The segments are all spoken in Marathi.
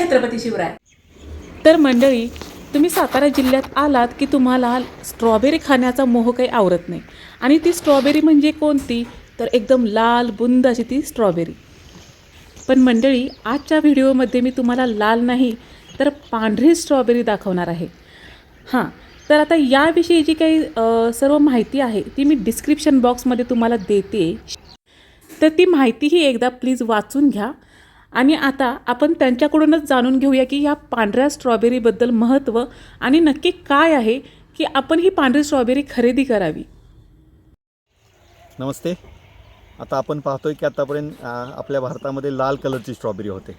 छत्रपती शिवराय. तर मंडळी तुम्ही सातारा जिल्ह्यात आलात की तुम्हाला स्ट्रॉबेरी खाण्याचा मोह काही आवरत नाही. आणि ती स्ट्रॉबेरी म्हणजे कोणती? तर एकदम लाल बुंद अशी ती स्ट्रॉबेरी. पण मंडळी आजच्या व्हिडिओमध्ये मी तुम्हाला लाल नाही तर पांढरी स्ट्रॉबेरी दाखवणार आहे. हां तर आता याविषयी जी काही सर्व माहिती आहे ती मी डिस्क्रिप्शन बॉक्समध्ये तुम्हाला देते. तर ती माहितीही एकदा प्लीज वाचून घ्या. आणि आता आपण त्यांच्याकडूनच जाणून घेऊया की ह्या पांढऱ्या स्ट्रॉबेरीबद्दल महत्त्व आणि नक्की काय आहे की आपण ही पांढरी स्ट्रॉबेरी खरेदी करावी. नमस्ते. आता आपण पाहतोय की आतापर्यंत आपल्या भारतामध्ये लाल कलरची स्ट्रॉबेरी होते.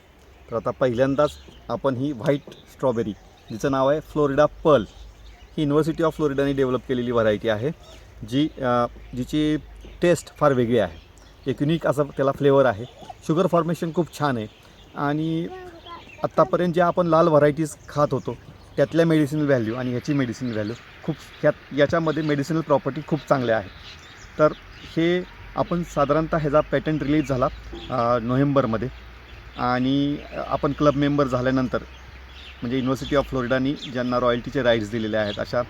तर आता पहिल्यांदाच आपण ही व्हाईट स्ट्रॉबेरी जिचं नाव आहे फ्लोरिडा पर्ल ही युनिव्हर्सिटी ऑफ फ्लोरिडाने डेव्हलप केलेली व्हरायटी आहे जी जिची टेस्ट फार वेगळी आहे. एक युनिक असा त्याला फ्लेवर आहे. शुगर फॉर्मेशन खूप छान आहे. आणि आत्तापर्यंत ज्या आपण लाल व्हरायटीज खात होतो त्यातल्या मेडिसिनल व्हॅल्यू आणि ह्याची मेडिसिनल व्हॅल्यू खूप ह्यात याच्यामध्ये मेडिसिनल प्रॉपर्टी खूप चांगल्या आहेत. तर हे आपण साधारणतः ह्याचा पॅटर्न रिलीज झाला नोव्हेंबरमध्ये. आणि आपण क्लब मेंबर झाल्यानंतर म्हणजे युनिव्हर्सिटी ऑफ फ्लोरिडानी ज्यांना रॉयल्टीचे राईट्स दिलेले आहेत अशा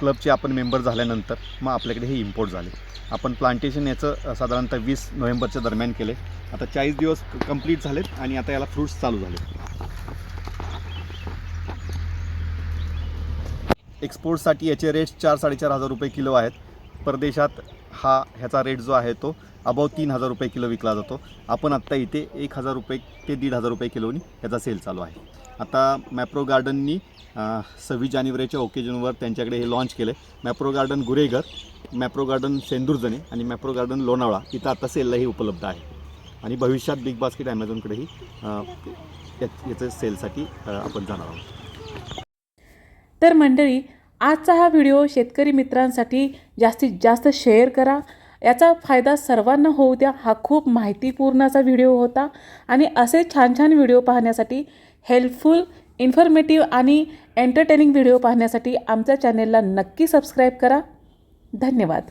क्लबचे आपण मेंबर झाल्यानंतर मग आपल्याकडे हे इम्पोर्ट झाले. आपण प्लांटेशन याचं साधारणतः वीस नोव्हेंबरच्या दरम्यान केले. आता चाळीस दिवस कंप्लीट झालेत आणि आता याला फ्रूट्स चालू झाले एक्सपोर्टसाठी याचे रेट्स चार साडेचार हजार रुपये किलो आहेत. परदेशात हा ह्याचा रेट जो आहे तो अबाव तीन हजार रुपये किलो विकला जातो. आपण आत्ता इथे एक हजार रुपये ते दीड हजार रुपये किलोनी ह्याचा सेल चालू आहे. आता मॅप्रो गार्डननी सव्वीस जानेवारीच्या ओकेजनवर त्यांच्याकडे हे लॉन्च केलं आहे मॅप्रो गार्डन गुरेगर मॅप्रो गार्डन सेंदुर्जने आणि मॅप्रो गार्डन लोणावळा इथं आता सेललाही उपलब्ध आहे. आणि भविष्यात बिग बास्केट ॲमेझॉनकडेही याचं सेलसाठी आपण जाणार आहोत. तर मंडळी आजचा हा व्हिडिओ शेतकरी मित्रांसाठी जास्तीत जास्त शेअर करा. याचा फायदा सर्वांना होऊ द्या. हा खूप माहितीपूर्णाचा व्हिडिओ होता. आणि असे छान छान व्हिडिओ पाहण्यासाठी हेल्पफुल इन्फॉर्मेटिव्ह आणि एंटरटेनिंग व्हिडिओ पाहण्यासाठी आमच्या चॅनेलला नक्की सबस्क्राईब करा. धन्यवाद.